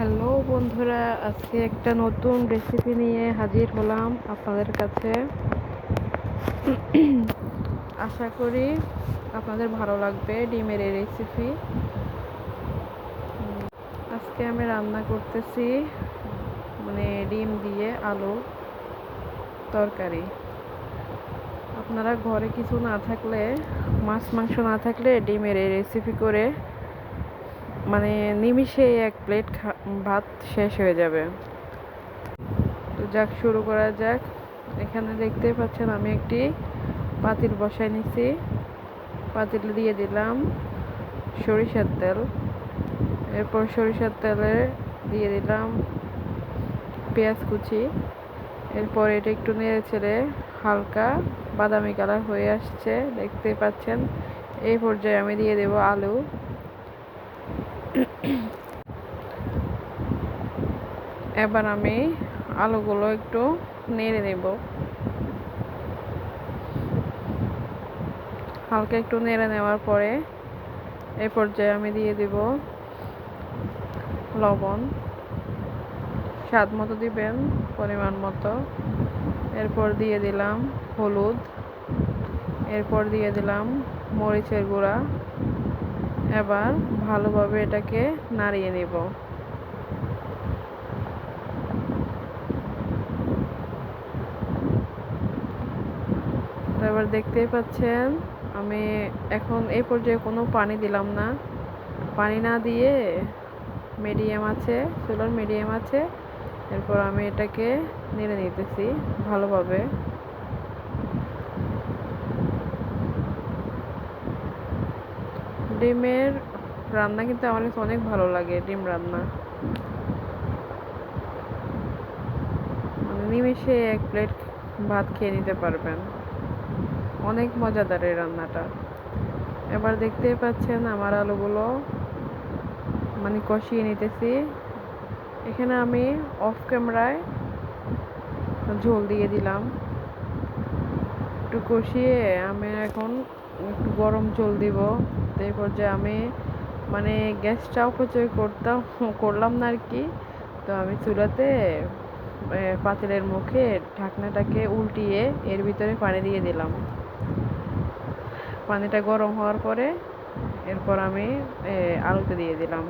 Hello বন্ধুরা, আজকে একটা নতুন রেসিপি নিয়ে হাজির হলাম আপনাদের কাছে। আশা করি আপনাদের ভালো লাগবে ডিমের এই রেসিপি আজকে আমি রান্না করতেছি মানে ডিম দিয়ে আলু তরকারি। আপনারা ঘরে কিছু না থাকলে, মাছ মাংস না থাকলে ডিমের এই রেসিপি করে মানে নিমিষে এক প্লেট ভাত শেষ হয়ে যাবে। তো যাক, শুরু করা যাক। এখানে দেখতে পাচ্ছেন আমি একটি পাতিল বসাই নিছি। পাতিল দিয়ে দিলাম সরিষার তেল। এরপর সরিষার তেলে দিয়ে দিলাম পেঁয়াজ কুচি। এরপর এটা একটু নেড়ে ছেড়ে হালকা বাদামি কালার হয়ে আসছে দেখতে পাচ্ছেন। এই পর্যায়ে আমি দিয়ে দেব আলু। এবার আমি আলুগুলো একটু নেড়ে নেব। হালকা একটু নেড়ে নেওয়ার পরে এই পর্যায়ে আমি দিয়ে দেব লবণ। স্বাদ মতো দিবেন, পরিমাণ মতো। এরপর দিয়ে দিলাম হলুদ। এরপর দিয়ে দিলাম মরিচের গুঁড়া। এবার ভালোভাবে এটাকে নাড়িয়ে নেব। এবার দেখতেই পাচ্ছেন, আমি এখন এই পর্যায়ে কোনো পানি দিলাম না। পানি না দিয়ে মিডিয়াম আছে, চুলার মিডিয়াম আছে। এরপর আমি এটাকে নেড়ে নিতেছি ভালোভাবে। ডিমের রান্না কিন্তু আমার কাছে অনেক ভালো লাগে, ডিম রান্না। মানে নিমেষে এক প্লেট ভাত খেয়ে নিতে পারবেন। অনেক মজাদার এই রান্নাটা। এবার দেখতেই পাচ্ছেন আমার আলুগুলো মানে কষিয়ে নিতেছি। এখানে আমি অফ ক্যামেরায় ঝোল দিয়ে দিলাম। একটু কষিয়ে আমি এখন একটু গরম ঝোল দিব। এরপর যে আমি মানে গ্যাসটা অপচয় করতাম, করলাম না আর কি তো আমি চুলাতে পাতিলের মুখে ঢাকনাটাকে উল্টিয়ে এর ভিতরে পানি দিয়ে দিলাম। পানিটা গরম হওয়ার পরে এরপর আমি আলুতে দিয়ে দিলাম।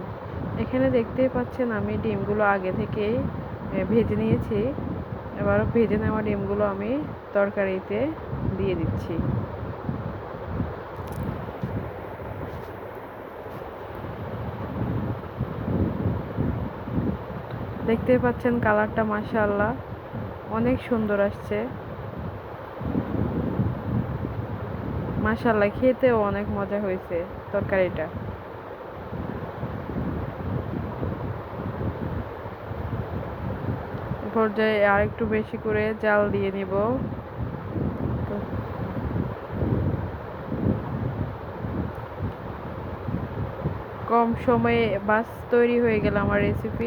এখানে দেখতেই পাচ্ছেন আমি ডিমগুলো আগে থেকেই ভেজে নিয়েছি। এবার ভেজে নেওয়া ডিমগুলো আমি তরকারিতে দিয়ে দিচ্ছি। দেখতে পাচ্ছেন কালারটা, মাশাআল্লাহ। অনেক সুন্দর আসছে। মাশাআল্লাহ, খেতেও অনেক মজা হয়েছে তরকারিটা। পর্যায়ে আর একটু বেশি করে জাল দিয়ে নিব। কম সময়ে বাস তৈরি হয়ে গেল আমার রেসিপি